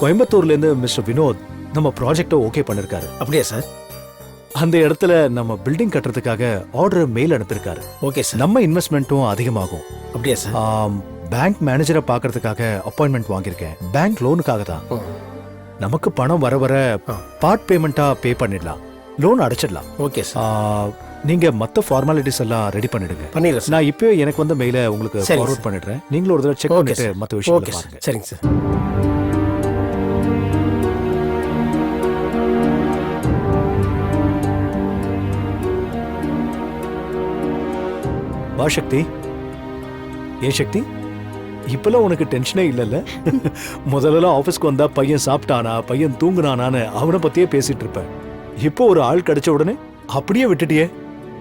கோயம்புத்தூர்லேருந்து மிஸ்டர் வினோத் நம்ம ப்ராஜெக்டை ஓகே பண்ணிருக்காரு. அப்படியா சார்? அந்த இடத்துல நம்ம பில்டிங் கட்டுறதுக்காக ஆர்டர் மெயில் அனுப்பியிருக்காரு. Okay sir. நம்ம இன்வெஸ்ட்மெண்ட்டும் அதிகமாகும். அப்படியா சார்? பேங்க் மேனேஜரை பார்க்கறதுக்காக அப்பாயின்மெண்ட் வாங்கியிருக்கேன். பேங்க் லோனுக்காக தான். நமக்கு பணம் வர வர. பார்ட் பேமெண்ட்டா பே பண்ணிடலாம். லோன் அடைச்சிடலாம். Okay sir. நீங்க மத்த ஃபார்மாலிட்டிஸ் எல்லாம் ரெடி பண்ணிடுங்க. பண்ணிடுறேன் சார். நான் இப்போ எனக்கு வந்த மெயிலை உங்களுக்கு ஃபார்வர்ட். பண்ணிடுறேன். நீங்களும் ஒரு தடவை செக் பண்ணிட்டு. மத்த விஷயங்களை ஓகே சரிங்க சார். வா சக்தி. ஏன் சக்தி? இப்பெல்லாம் உனக்கு டென்ஷனே இல்லைல்ல? முதல்ல ஆஃபீஸ்க்கு வந்தா பையன் சாப்பிட்டானா பையன் தூங்குனானான்னு அவனை பத்தியே பேசிட்டு இருப்பேன். இப்போ ஒரு ஆள் கிடைச்ச உடனே அப்படியே விட்டுட்டியே?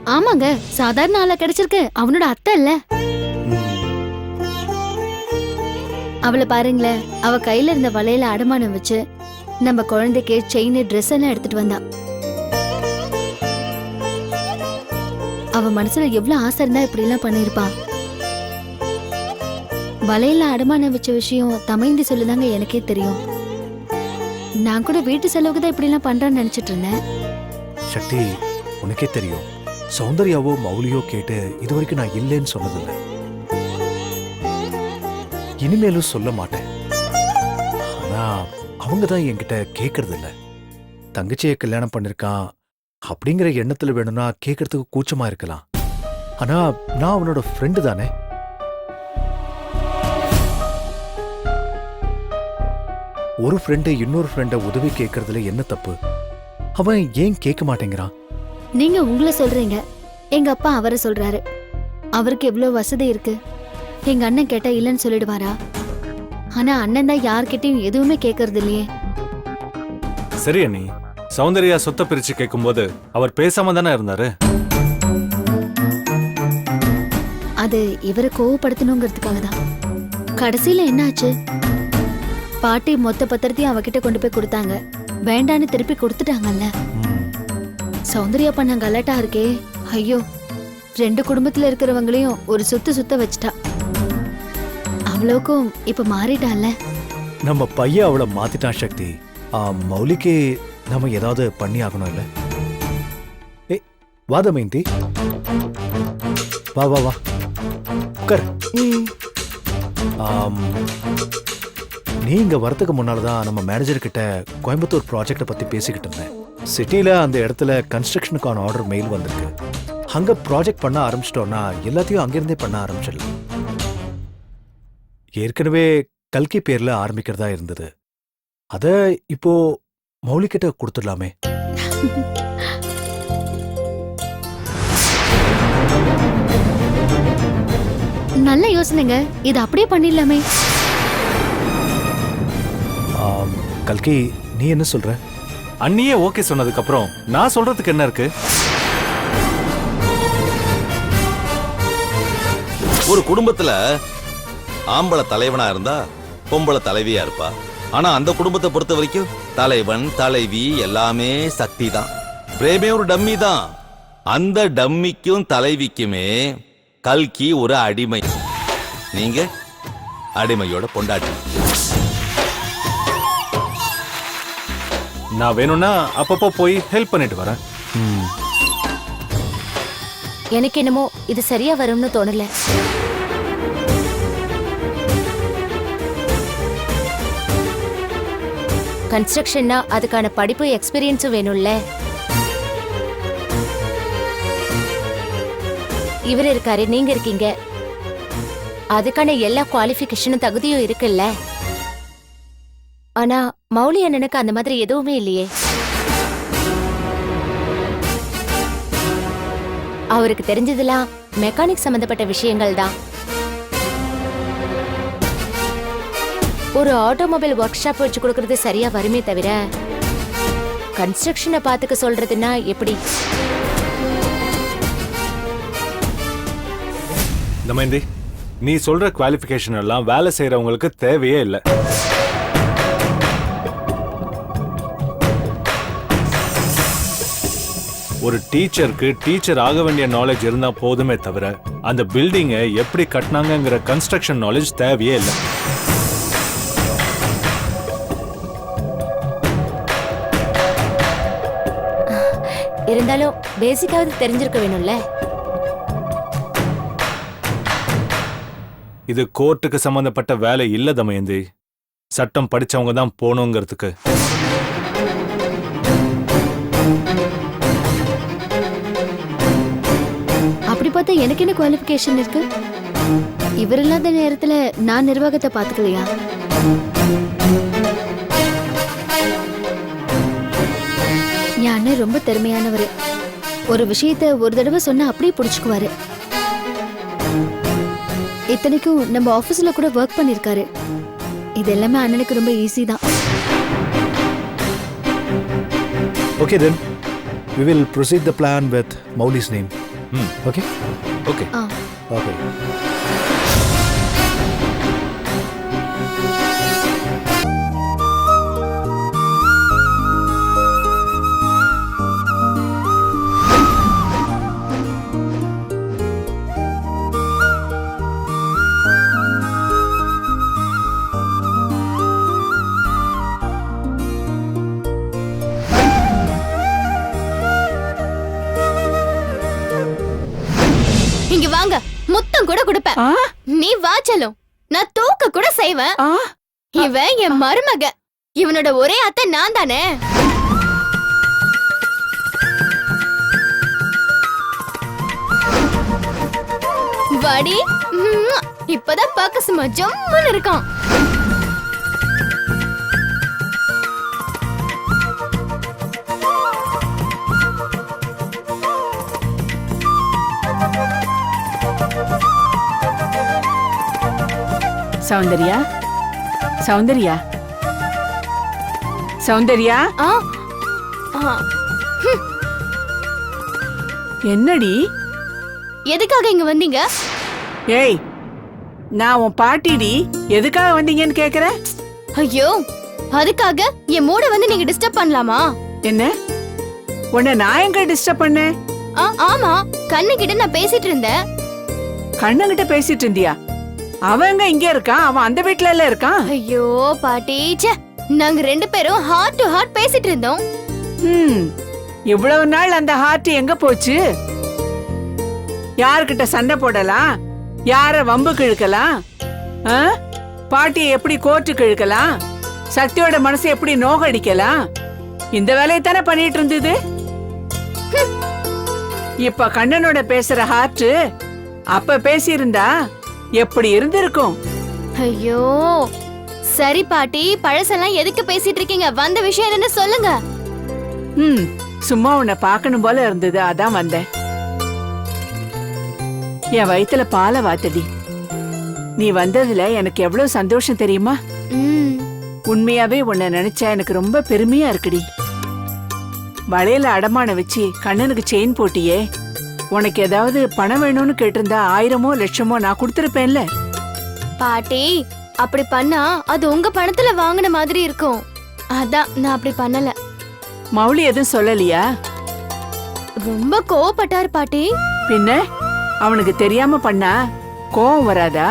ஆமாங்க சாதாரண ஆளா கிடைச்சிருக்கு. அவனோட அத்தை இல்ல. அவளை பாருங்களேன் அவ கையில இருந்த வலையில அடமானம் வச்சு நம்ம குழந்தைக்கு செயின் ட்ரெஸ் எல்லாம் எடுத்துட்டு வந்தா. அவ மனசுல எவ்வளவு ஆசை இருந்தா இப்படி எல்லாம் பண்ணிருப்பா வலையில அடமானம் வச்ச விஷயம் தமைந்தி சொல்லுதாங்க எனக்கே தெரியும். நான் கூட வீட்டு செலவுக்கு தான் இப்படி எல்லாம் பண்றேன்னு நினைச்சிட்டு இருந்தேன். சக்தி உனக்கே தெரியும். சௌந்தர்யாவோ மௌலியோ கேட்டு இது வரைக்கும் நான் இல்லைன்னு சொன்னதில்லை. இனிமேலும் சொல்ல மாட்டேன். ஆனா அவங்க தான் என்கிட்ட கேக்குறது தங்கச்சியை கல்யாணம் பண்ணிருக்கான் அப்படிங்கிற எண்ணத்துல வேணும்னா கேட்கறதுக்கு கூச்சமா இருக்கலாம். ஆனா நான் அவனோட ஃப்ரெண்டு தானே. ஒரு ஃப்ரெண்டு இன்னொரு ஃப்ரெண்ட உதவி கேட்கறதுல என்ன தப்பு? அவன் ஏன் கேட்க மாட்டேங்கிறான்? நீங்க உங்களை சொல்றீங்க. எங்க அப்பா அவரை சொல்றாரு. அவருக்கு எவ்வளவு வசதி இருக்கு? எங்க அண்ணன் கேட்டா இல்லைன்னு சொல்லிடுவாரா? ஆனா அண்ணன் தான் யார்கிட்டயும் எதுவுமே கேட்கறது இல்லையே சரி அண்ணி. சௌந்தர்யா சொத்தை பிரிச்சு கேட்கும்போது அவர் பேசாம தானே இருந்தாரு? அது இவரை கோவப்படுத்தணுங்கிறதுக்காக தான். கடைசியில என்னாச்சு? பாட்டி மொத்த பத்திரத்தையும் அவகிட்ட கொண்டு போய் கொடுத்தாங்க. வேண்டான்னு திருப்பி கொடுத்துட்டாங்கல்ல. சௌந்தர்யா பண்ண கலாட்டா இருக்கே. ஐயோ ரெண்டு குடும்பத்துல இருக்கிறவங்களையும் ஒரு சுத்து சுத்த வச்சிட்டா. அவ்வளவுக்கும் இப்ப மாறிட்டால நம்ம பையன் அவளை மாத்திட்டான் சக்தி. ஆ, மௌலிக்கு நம்ம ஏதாவது பண்ணி ஆகணும் இல்ல? ஏ வாத மைந்தி வா வா வா. உட்கார். ஆம், நீ வரதுக்கு முன்னால தான் நம்ம மேனேஜர் கிட்ட கோயம்புத்தூர் ப்ராஜெக்ட பத்தி பேசிக்கிட்டு இருந்தேன். சிட்டில அந்த இடத்துல கன்ஸ்ட்ரக்ஷனுக்கான ஆர்டர் மெயில் வந்திருக்கு. அங்க ப்ராஜெக்ட் பண்ண ஆரம்பிச்சிட்டோம்னா எல்லாத்தையும் அங்கிருந்தே பண்ண ஆரம்பிச்சிடலாம். ஏற்கனவே கல்கி பேர்ல ஆரம்பிக்கிறதா இருந்தது. அத இப்போ மௌலி கிட்ட கொடுத்துடலாமே. நல்ல யோசனைங்க. இது அப்படியே பண்ணிடலாமே. கல்கி நீ என்ன சொல்ற? அண்ணியே ஓகே சொன்னதுக்கு அப்புறம் நான் சொல்றதுக்கு என்ன இருக்கு? ஒரு குடும்பத்துல ஆம்பளை தலைவனா இருந்தா பொம்பளை தலைவியா இருப்பா. ஆனா அந்த குடும்பத்தை பொறுத்த வரைக்கும் தலைவன் தலைவி எல்லாமே சக்தி தான் பிரேமே ஒரு டம்மி தான் அந்த டம்மிக்கும் தலைவிக்குமே கல்கி ஒரு அடிமை. நீங்க அடிமையோட பொண்டாட்டி. நான் வேணும்னா அப்பப்போ போய் ஹெல்ப் பண்ணிட்டு வரேன். ம், எனக்கு என்னமோ இது சரியா வரும்னு தோணல. கன்ஸ்ட்ரக்ஷன்னா அதுக்கான படிப்பு எக்ஸ்பீரியன்ஸும் வேணும்ல? இவர் இருக்காரு நீங்க இருக்கீங்க. அதுக்கான எல்லா குவாலிஃபிகேஷனும் தகுதியும் இருக்குல்ல? ஆனா மௌலி அண்ணனுக்கு அந்த மாதிரி எதுவுமே இல்லையே. அவருக்கு தெரிஞ்சதெல்லாம் மெக்கானிக் சம்பந்தப்பட்ட விஷயங்கள் தான் ஒரு ஆட்டோமொபைல் ஒர்க் ஷாப் வச்சு கொடுக்கறது சரியா வருமே தவிர கன்ஸ்ட்ரக்ஷனை பார்த்துக்க சொல்றதுன்னா எப்படி? தமயந்தி நீ சொல்ற குவாலிஃபிகேஷன் எல்லாம் வேலை செய்யறவங்களுக்கு தேவையே இல்லை. ஒரு டீச்சருக்கு டீச்சர் ஆக வேண்டிய நாலேஜ் இருந்தா போதுமே தவிர அந்த பில்டிங்கை எப்படி கட்டினாங்கங்கிற கன்ஸ்ட்ரக்ஷன் நாலேஜ் தேவையே இல்லை. இருந்தாலும் பேசிக்காவது தெரிஞ்சிருக்க வேணும்ல? இது கோர்ட்டுக்கு சம்பந்தப்பட்ட வேலை இல்ல தமயந்தி. சட்டம் படிச்சவங்க தான் போகணுங்கிறதுக்கு. அப்படி பார்த்தா எனக்கு என்ன குவாலிஃபிகேஷன் இருக்கு? இவர் இல்லாத நேரத்துல நான் நிர்வாகத்தை பாத்துக்கலையா அண்ணன் ரொம்ப திறமையானவர். ஒரு விஷயத்த ஒரு தடவை சொன்னா அப்படியே புடிச்சுக்குவாரு. இத்தனைக்கும் நம்ம ஆபீஸ்ல கூட ஒர்க் பண்ணிருக்காரு. இது எல்லாமே அண்ணனுக்கு ரொம்ப ஈஸி தான். Okay then we will proceed the plan with Mouli's name okay okay okay வாச்சலும் நான் தூக்க கூட செய்வேன். இவன் என் மருமக. இவனோட ஒரே அத்தை நான் தானே. வாடி. இப்பதான் பார்க்க சும்மா ஜம்முன்னு இருக்கான். சௌந்தர்யா? சௌந்தர்யா? சௌந்தர்யா? ஆ. ஆ. என்னடி? எதுக்காக இங்க வந்தீங்க? ஏய் நான் உன் பாட்டிடி. எதுக்காக வந்தீங்கன்னு கேக்குற? ஐயோ அதுக்காக என் மூட வந்து நீங்க டிஸ்டர்ப் பண்ணலாமா? என்ன? உன்னை நான் எங்க டிஸ்டர்ப் பண்ணேன்? ஆமா. கண்ணு கிட்ட நான் பேசிட்டு இருந்தேன். கண்ணங்கிட்ட பேசிட்டு இருந்தியா? அவன் எங்க இங்க இருக்கான் அவன் அந்த வீட்ல எல்லாம் இருக்கான். ஐயோ பாட்டி ச்சே நாங்க ரெண்டு பேரும் ஹார்ட் டு ஹார்ட் பேசிட்டு இருந்தோம். ம் இவ்வளவு நாள் அந்த ஹார்ட் எங்க போச்சு? யார்கிட்ட சண்டை போடலாம்? யார வம்புக்கு இழுக்கலாம் ஆ? பாட்டியை எப்படி கோர்ட்டுக்கு இழுக்கலாம் சக்தியோட மனசை எப்படி நோகடிக்கலாம்? இந்த வேலையை தானே பண்ணிட்டு இருந்தது. இப்ப கண்ணனோட பேசுற ஹார்ட் அப்ப பேசியிருந்தா? எப்படி இருந்திருக்கும்? ஐயோ சரி பாட்டி பழசெல்லாம் எதுக்கு பேசிட்டு இருக்கீங்க? வந்த விஷயம் என்னன்னு சொல்லுங்க. ம் சும்மா உன்னை பார்க்கணும் போல இருந்தது அதான் வந்தேன். என் வயித்துல பாலை வாத்தடி. நீ வந்ததுல எனக்கு எவ்வளவு சந்தோஷம் தெரியுமா? உண்மையாவே உன்னை நினைச்சா எனக்கு ரொம்ப பெருமையா இருக்குடி. வளையல அடமானம் வச்சு கண்ணனுக்கு செயின் போட்டியே. உனக்கு ஏதாவது பணம் வேணும்னு கேட்டிருந்தா ஆயிரமோ லட்சமோ நான் கொடுத்திருப்பேன்ல. பாட்டி அப்படி பண்ணா அது உங்க பணத்துல வாங்கின மாதிரி இருக்கும். அதான் நான் அப்படி பண்ணல. மௌலி எதுவும் சொல்லலையா? ரொம்ப கோவப்பட்டாரு பாட்டி. பின்ன? அவனுக்கு தெரியாம பண்ணா கோவம் வராதா?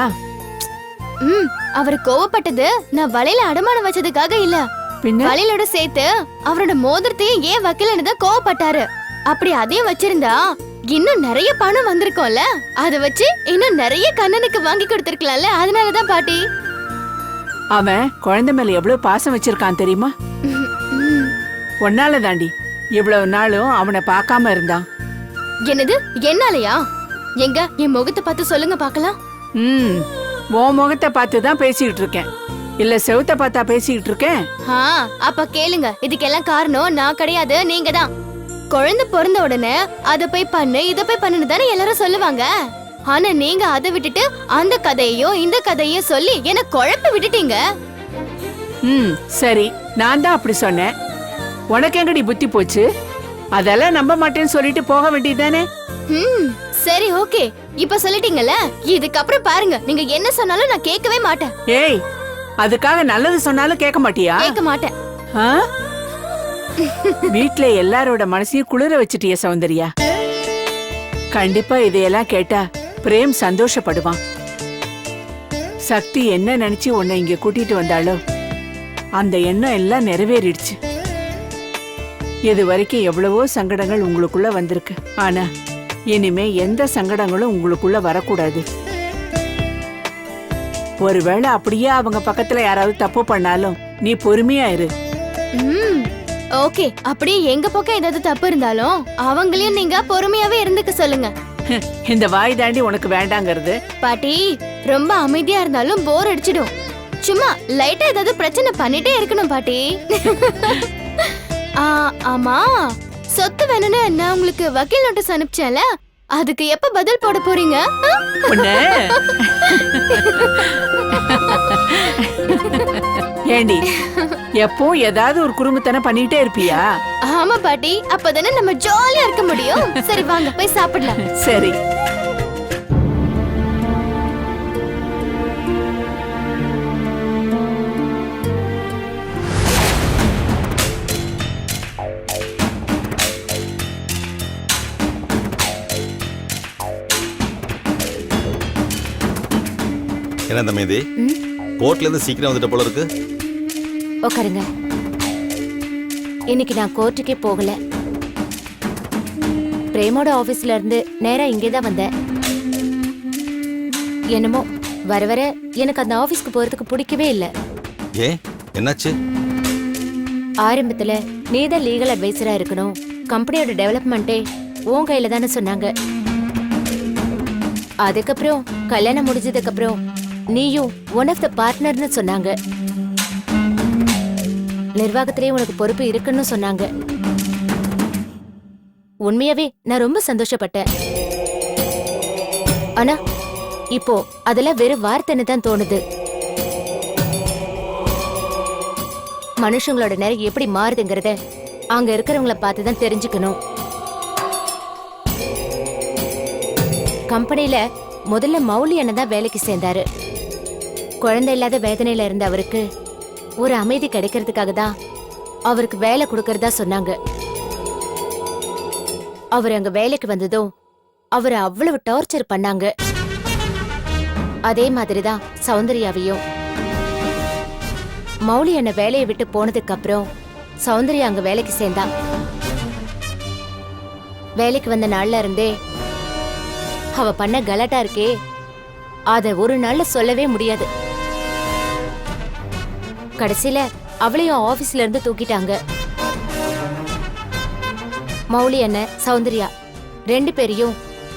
ம் அவர் கோவப்பட்டது நான் வலையில அடமானம் வச்சதுக்காக இல்ல. பின்ன? வலையிலோட சேர்த்து அவரோட மோதிரத்தையும் ஏன் வைக்கலன்னு தான் கோவப்பட்டாரு. அப்படி அதையும் வச்சிருந்தா இன்னும் நிறைய பணம் வந்திருக்கும்ல? அத வச்சு இன்னும் நிறைய கண்ணனுக்கு வாங்கி கொடுத்திருக்கலாம்ல? அதனாலதான் பாட்டி. அவன் குழந்தை மேல எவ்வளவு பாசம் வச்சிருக்கான் தெரியுமா. ஒன்னால தாண்டி இவ்வளவு நாளும் அவனை பார்க்காம இருந்தான். என்னது? என்னாலயா? எங்க? என் முகத்தை பார்த்து சொல்லுங்க பார்க்கலாம். ம் உன் முகத்தை பார்த்து தான் பேசிக்கிட்டு இருக்கேன். இல்ல செவுத்த பார்த்தா பேசிக்கிட்டு இருக்கேன்? அப்ப கேளுங்க. இதுக்கெல்லாம் காரணம் நான் கிடையாது நீங்க தான் குழந்தை பிறந்த உடனே அத போய் பண்ணு இத போய் பண்ணுன்னு தானே எல்லாரும் சொல்லுவாங்க. ஆனா நீங்க அதை விட்டுட்டு அந்த கதையையும் இந்த கதையையும் சொல்லி என்ன குழப்ப விட்டுட்டீங்க. ம் சரி. நான் தான் அப்படி சொன்னேன். உனக்கு எங்கடி புத்தி போச்சு? அதெல்லாம் நம்ப மாட்டேன்னு சொல்லிட்டு போக வேண்டியதானே ம் சரி ஓகே. இப்ப சொல்லிட்டீங்கல்ல? இதுக்கப்புறம் பாருங்க. நீங்க என்ன சொன்னாலும் நான் கேட்கவே மாட்டேன். ஏய் அதுக்காக நல்லது சொன்னாலும் கேட்க மாட்டியா? கேட்க மாட்டேன். ஆ? வீட்ல எல்லாரோட மனசையும் குளிர வச்சிட்டிய சௌந்தர்யா. கண்டிப்பா இதையெல்லாம் கேட்டா பிரேம் சந்தோஷப்படுவான். சக்தி என்ன நினைச்சு உன்னை இங்க கூட்டிட்டு வந்தாலோ அந்த எண்ணம் எல்லாம் நிறைவேறிடுச்சு. இது வரைக்கும் எவ்வளவோ சங்கடங்கள் உங்களுக்குள்ள வந்திருக்கு. ஆனா இனிமே எந்த சங்கடங்களும் உங்களுக்குள்ள வரக்கூடாது. ஒருவேளை அப்படியே அவங்க பக்கத்துல யாராவது தப்பு பண்ணாலும் நீ பொறுமையா இரு. ஓகே அப்படியே எங்க பக்கம் ஏதாவது தப்பு இருந்தாலும் அவங்களையும் நீங்க பொறுமையாவே இருந்துக்க சொல்லுங்க. இந்த வாய் தாண்டி உனக்கு வேண்டாங்கிறது. பாட்டி ரொம்ப அமைதியா இருந்தாலும் போர் அடிச்சிடும். சும்மா லைட்டா ஏதாவது பிரச்சனை பண்ணிட்டே இருக்கணும் பாட்டி. ஆ, ஆமா. சொத்து வேணும்னு நான் உங்களுக்கு வக்கீல் நோட்டீஸ் அனுப்பிச்சேன்ல? அதுக்கு எப்ப பதில் போட போறீங்க? ஏண்டி எப்போ ஏதாவது ஒரு குறும்புத்தனம் பண்ணிட்டே இருப்பியா? ஆமா பாட்டி அப்பதானே நம்ம ஜாலியா இருக்க முடியும். சரி வாங்க போய் சாப்பிடலாம். சரி. என்ன தம்பி கோர்ட்ல இருந்து சீக்கிரம் வந்துட்ட போல இருக்கு. உட்காருங்க. இன்னைக்கு நான் கோர்ட்டுக்கே போகல. பிரேமோட ஆபீஸ்ல இருந்து நேரா இங்கே தான் வந்தேன். என்னமோ வர வர எனக்கு அந்த ஆபீஸ்க்கு போறதுக்கு பிடிக்கவே இல்லை. ஏன் என்னாச்சு? ஆரம்பத்துல நீதான் லீகல் அட்வைசரா இருக்கணும். கம்பெனியோட டெவலப்மெண்ட்டே உன் கையில தானே சொன்னாங்க. அதுக்கப்புறம் கல்யாணம் முடிஞ்சதுக்கு அப்புறம் நீயும் ஒன் ஆஃப் த பார்ட்னர்னு சொன்னாங்க. நிர்வாகத்திலே உனக்கு பொறுப்பு இருக்குன்னு சொன்னாங்க. உண்மையாவே நான் ரொம்ப சந்தோஷப்பட்டேன். ஆனா இப்போ அதெல்லாம் வெறும் வார்த்தைன்னு தான் தோணுது. மனுஷங்களோட நிலை எப்படி மாறுதுங்கிறத அங்க இருக்கிறவங்கள பார்த்து தான் தெரிஞ்சுக்கணும். கம்பெனியில முதல்ல மௌலி அண்ணன் தான் வேலைக்கு சேர்ந்தாரு. குழந்தை இல்லாத வேதனையில இருந்த அவருக்கு ஒரு அமைதி கிடைக்கிறதுக்காக தான் அவருக்கு வேலை கொடுக்கறதா சொன்னாங்க. அவர் அங்க வேலைக்கு வந்ததும் அவரை அவ்வளவு டார்ச்சர் பண்ணாங்க. அதே மாதிரிதான் சௌந்தர்யாவையும். மௌலி என்ன வேலையை விட்டு போனதுக்கு அப்புறம் சௌந்தர்யா அங்க வேலைக்கு சேர்ந்தா. வேலைக்கு வந்த நாள்ல இருந்தே அவ பண்ண கலட்டா இருக்கே. அத ஒரு நாள்ல சொல்லவே முடியாது. கடைசியில அவளையும் ஆபீஸ்ல இருந்து தூக்கிட்டாங்க. மௌலி அண்ணன் சௌந்தர்யா ரெண்டு பேரையும்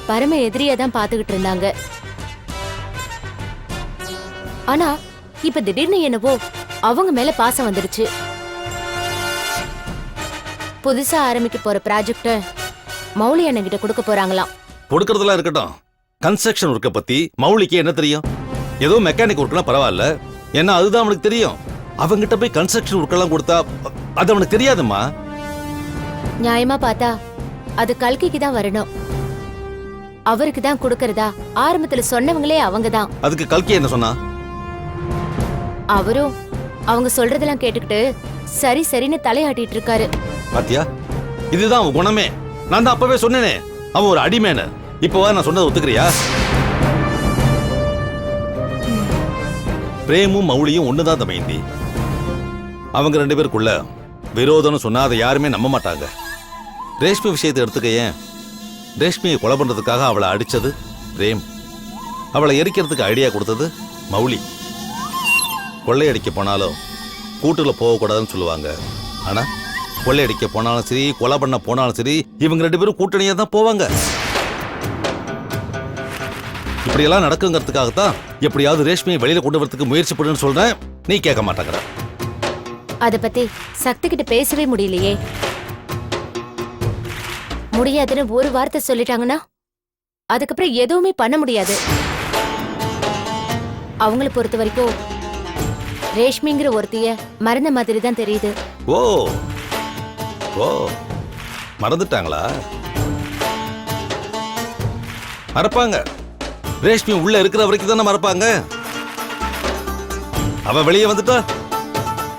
பரம எதிரியா தான் பாத்துக்கிட்டு இருந்தாங்க. ஆனா இப்ப திடீர்னு என்னவோ அவங்க மேல பாசம் வந்துருச்சு. புதுசா ஆரம்பிக்க போற ப்ராஜெக்ட மௌலி அண்ணன் கிட்ட கொடுக்க போறாங்களாம். கொடுக்கறதெல்லாம் இருக்கட்டும். கன்ஸ்ட்ரக்ஷன் ஒர்க்கை பத்தி மௌலிக்கு என்ன தெரியும்? ஏதோ மெக்கானிக் ஒர்க்னா பரவாயில்ல. ஏன்னா அதுதான் அவனுக்கு தெரியும். அவங்கிட்ட போய் கன்ஸ்ட்ரக்ஷன் ஒர்க்கெல்லாம் கொடுத்தா அது அவனுக்கு தெரியாதும்மா. நியாயமா பார்த்தா அது கல்கிக்கு தான் வரணும். அவருக்கு தான் கொடுக்கறதா ஆரம்பத்துல சொன்னவங்களே அவங்க தான். அதுக்கு கல்கி என்ன சொன்னா? அவரும் அவங்க சொல்றதெல்லாம் கேட்டுக்கிட்டு சரி சரின்னு தலையாட்டிட்டு இருக்காரு. பாத்தியா? இதுதான் அவன் குணமே. நான் தான் அப்பவே சொன்னேனே. அவன் ஒரு அடிமேனு. இப்போவா நான் சொன்னதை ஒத்துக்கிறியா? பிரேமும் மௌலியும் ஒண்ணுதான் தமைந்தி அவங்க ரெண்டு பேருக்குள்ள விரோதம்னு சொன்னா அதை யாருமே நம்ப மாட்டாங்க. ரேஷ்மி விஷயத்தை எடுத்துக்க ஏன்? ரேஷ்மியை கொலை பண்ணுறதுக்காக அவளை அடித்தது பிரேம். அவளை எரிக்கிறதுக்கு ஐடியா கொடுத்தது மௌலி. கொள்ளையடிக்க போனாலும் கூட்டில் போகக்கூடாதுன்னு சொல்லுவாங்க. ஆனால் கொள்ளையடிக்க போனாலும் சரி கொலை பண்ண போனாலும் சரி இவங்க ரெண்டு பேரும் கூட்டணியாக தான் போவாங்க. இப்படியெல்லாம் நடக்குங்கிறதுக்காகத்தான் எப்படியாவது ரேஷ்மியை வெளியில் கொண்டு வரதுக்கு முயற்சி பண்ணுன்னு சொல்கிறேன் நீ கேட்க மாட்டேங்கிற. அதை பத்தி சக்தி கிட்ட பேசவே முடியலையே. முடியாதுன்னு ஒரு வார்த்தை சொல்லிட்டாங்கன்னா அதுக்கப்புறம் எதுவுமே பண்ண முடியாது. அவங்கள பொறுத்த வரைக்கும் ரேஷ்மிங்கிற ஒருத்திய மறந்த மாதிரி தான் தெரியுது. ஓ ஓ மறந்துட்டாங்களா? மறப்பாங்க. ரேஷ்மி உள்ள இருக்கிற வரைக்கும் தானே மறப்பாங்க. அவ வெளியே வந்துட்டா?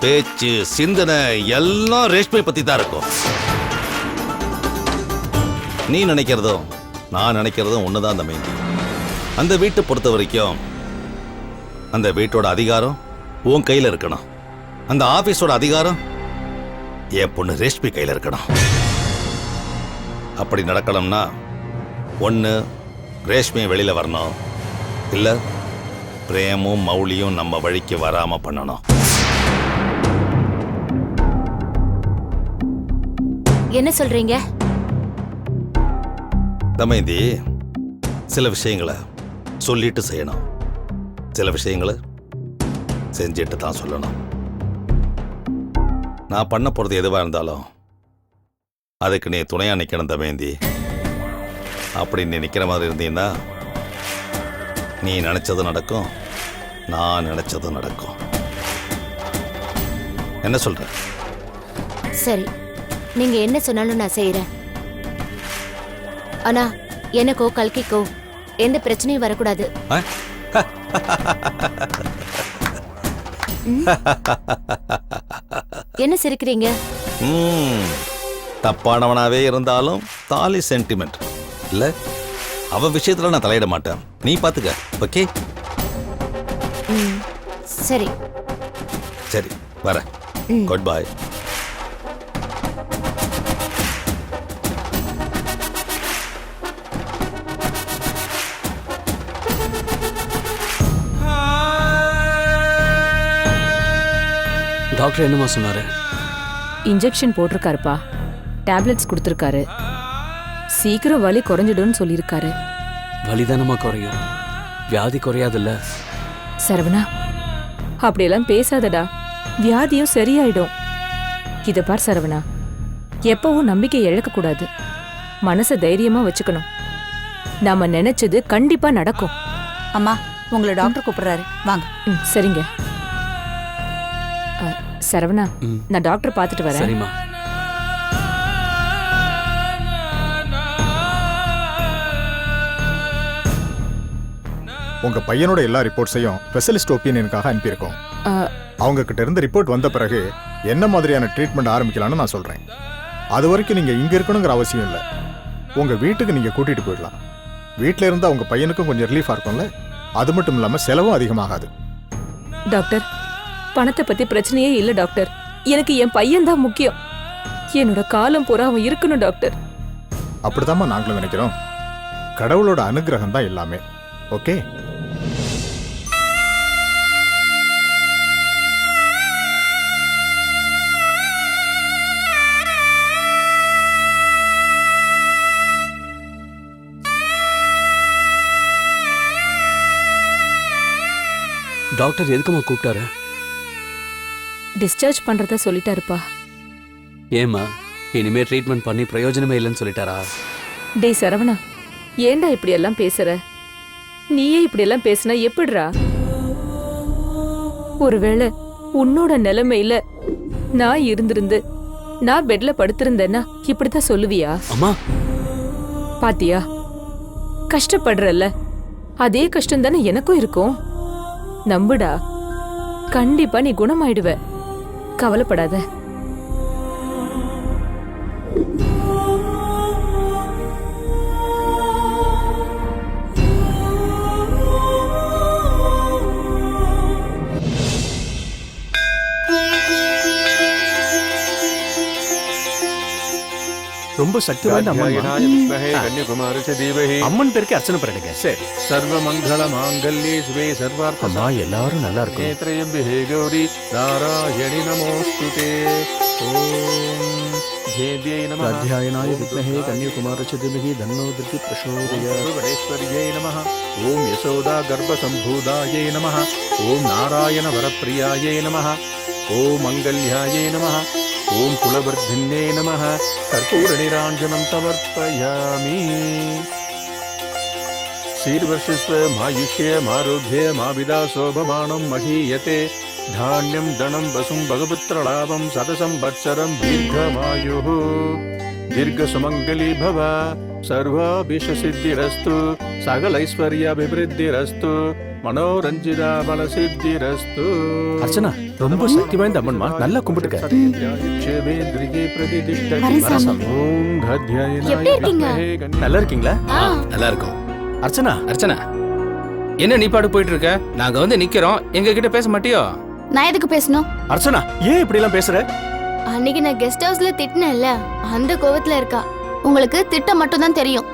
பேச்சு சிந்தனை எல்லாம் ரேஷ்மை பத்தி தான் இருக்கும். நீ நினைக்கிறதும் நான் நினைக்கிறதும் ஒண்ணுதான் தம்பி அந்த வீட்டை பொறுத்த வரைக்கும் அந்த வீட்டோட அதிகாரம் உன் கையில இருக்கணும். அந்த ஆபீஸோட அதிகாரம் என் பொண்ணு ரேஷ்மி கையில இருக்கணும். அப்படி நடக்கணும்னா ஒன்று ரேஷ்மி வெளியில வரணும். இல்லை பிரேமும் மௌலியும் நம்ம வழிக்கு வராம பண்ணணும். என்ன சொல்றீங்க? தமைந்தி சில விஷயங்களை சொல்லிட்டு செய்யணும். சில விஷயங்களை செஞ்சுட்டு தான் சொல்லணும். நான் பண்ண போறது எதுவா இருந்தாலும் அதுக்கு நீ துணையா நிக்கணும் தமேந்தி அப்படி நீ நிக்கிற மாதிரி இருந்தீன்னா நீ நினைச்சது நடக்கும் நான் நினைச்சது நடக்கும். என்ன சொல்ற? சரி. நீங்க என்ன சொன்னாலும் நான் செய்யறேன் ஆனா எனக்கோ கல்கிக்கோ எந்த பிரச்சனையும் வரக்கூடாது? என்ன சிரிக்கிறீங்க? தப்பானவனாவே இருந்தாலும் தாலி சென்டிமெண்ட் இல்ல அவ விஷயத்துல நான் தலையிட மாட்டேன். நீ பாத்துக்க ஓகே? சரி. சரி வர. குட் பை டாக்டர் என்னமா சொன்னாரு? இன்ஜெக்ஷன் போட்டிருக்காருப்பா. டேப்லெட்ஸ் கொடுத்துருக்காரு. சீக்கிரம் வலி குறைஞ்சிடும்னு சொல்லியிருக்காரு. வலிதானமா குறையும். வியாதி குறையாதுல்ல. சரவணா அப்படியெல்லாம் பேசாதடா. வியாதியும் சரியாயிடும். இத பார் சரவணா எப்பவும் நம்பிக்கை இழக்கக்கூடாது. மனசை தைரியமா வச்சுக்கணும். நாம நினைச்சது கண்டிப்பா நடக்கும். அம்மா உங்களை டாக்டர் கூப்பிடுறாரு. வாங்க. ம் சரிங்க. சரவணா. நான் டாக்டர் பார்த்துட்டு வரேன். சரிம்மா. உங்க பையனோட எல்லா ரிப்போர்ட்ஸையும் ஸ்பெஷலிஸ்ட் ஒப்பீனியனுக்காக அனுப்பியிருக்கோம். அவங்க கிட்ட இருந்து ரிப்போர்ட் வந்த பிறகு என்ன மாதிரியான ட்ரீட்மெண்ட் ஆரம்பிக்கலாம்னு நான் சொல்றேன். அது வரைக்கும் நீங்க இங்க இருக்கணுங்கிற அவசியம் இல்லை. உங்க வீட்டுக்கு நீங்க கூட்டிட்டு போயிடலாம். வீட்ல இருந்து அவங்க பையனுக்கும் கொஞ்சம் ரிலீஃபா இருக்கும்ல? அது மட்டும் இல்லாம செலவும் அதிகமாகாது. டாக்டர் பணத்தை பத்தி பிரச்சனையே இல்ல டாக்டர். எனக்கு என் பையன் தான் முக்கியம். என்னோட காலம் பூரா அவன் இருக்கணும் டாக்டர். அப்படிதாம்மா நாங்களும் நினைக்கிறோம். கடவுளோட அனுகிரகம் தான் எல்லாமே. ஓகே? டாக்டர் எதுக்குமா கூப்பிட்டாரு? டிஸ்சார்ஜ் பண்றதா சொல்லிட்டாருப்பா. ஏமா இனிமே ட்ரீட்மெண்ட் பண்ணி பிரயோஜனமே இல்லைன்னு சொல்லிட்டாரா? டேய் சரவணா ஏன்டா இப்படி எல்லாம் பேசுற? நீயே இப்படி எல்லாம் பேசினா எப்படிடா? ஒருவேளை உன்னோட நிலைமையில நான் இருந்திருந்து நான் பெட்ல படுத்திருந்தேன்னா இப்படித்தான் சொல்லுவியா? அம்மா. பாத்தியா கஷ்டப்படுறல்ல. அதே கஷ்டம் தானே எனக்கும் இருக்கும். நம்புடா கண்டிப்பா நீ குணமாயிடுவ. கவலைப்படாத. ரொம்ப சக்தி வாய்ந்த அம்மன் பேருக்கு அர்ச்சனை பண்ணிடுங்க சரி சர்வமங்கள மாங்கல்யே சிவே சர்வார்த்த அம்மா எல்லாரும் நல்லா இருக்கும் நேத்ரயம்பிஹே கௌரி நாராயணி நமோஸ்துதே ஓம் தேவ்யை நமः அத்தியாயனாய வித்மஹே கன்னியகுமார சிதிமிகி தன்னோ திருத்தி பிரசோதயாத். சுவடேஸ்வர்யை நமः ஓம் யசோதா கர்ப்பசம்பூதாயை ఓ మంగళ్యాయే నమ. ఓం కులవర్ధిన్నే నమ. కర్పూర నిరాంజనం సమర్పయామి మాయుష్య మాయుష్యమారోగ్య మా విదా శోభమానం మహీయతే. ధాన్యం దణం వసుం భగవత్రలాభం సదసం వత్సరం దీర్ఘమాయు. దీర్ఘసుమంగళీ భవ సర్వాభిషసిద్ధిరస్తు. సకలైశ్వర్యాభివృద్ధిరస్తు. మనోరంజిరామల బలసిద్ధిరస్తు అర్చనా. ரொம்ப சக்தி வாய்ந்த அம்மன்மா நல்லா கும்பிட்டுக்க. நல்லா இருக்கீங்களா? நல்லா இருக்கும் அர்ச்சனா? அர்ச்சனா என்ன நீ பாடு போயிட்டு இருக்க நாங்க வந்து நிக்கிறோம். எங்க கிட்ட பேச மாட்டியோ? நான் எதுக்கு பேசணும்? அர்ச்சனா ஏன் இப்படி எல்லாம் பேசுற? அன்னைக்கு நான் கெஸ்ட் ஹவுஸ்ல திட்டினேன்ல அந்த கோவத்துல இருக்கா. உங்களுக்கு திட்டம் மட்டும் தான் தெரியும்.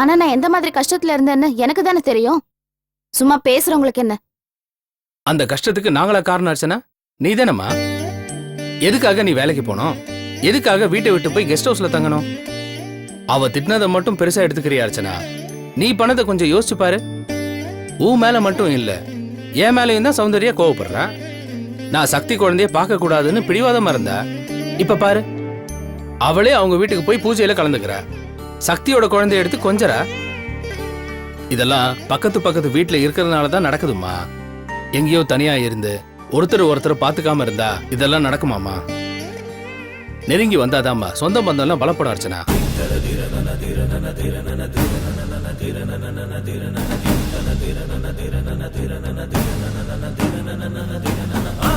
ஆனா நான் எந்த மாதிரி கஷ்டத்துல இருந்தேன்னு எனக்கு தானே தெரியும். சும்மா பேசுறவங்களுக்கு என்ன? அந்த கஷ்டத்துக்கு நாங்களா காரணம் அர்ச்சனா? நீ தானம்மா எதுக்காக நீ வேலைக்கு போனோம்? எதுக்காக வீட்டை விட்டு போய் கெஸ்ட் ஹவுஸ்ல தங்கணும்? அவ திட்டினதை மட்டும் பெருசா எடுத்துக்கிறியா அர்ச்சனா? நீ பணத்தை கொஞ்சம் யோசிச்சு பாரு. உன் மேல மட்டும் இல்ல. என் மேலயும் தான் சௌந்தர்யா கோவப்படுறா. நான் சக்தி குழந்தைய பார்க்க கூடாதுன்னு பிடிவாதமா இருந்தா? இப்ப பாரு. அவளே அவங்க வீட்டுக்கு போய் பூஜையில கலந்துக்கிறா. சக்தியோட குழந்தைய எடுத்து கொஞ்சரா இதெல்லாம் பக்கத்து பக்கத்து வீட்டுல இருக்கிறதுனால தான் நடக்குதுமா எங்கேயோ தனியா இருந்து ஒருத்தர் ஒருத்தர் பாத்துக்காம இருந்தா இதெல்லாம் நடக்குமாமா நெருங்கி வந்தாதாம்மா. சொந்த பந்தம்லாம் பலப்படும் அர்ச்சனா. ஆ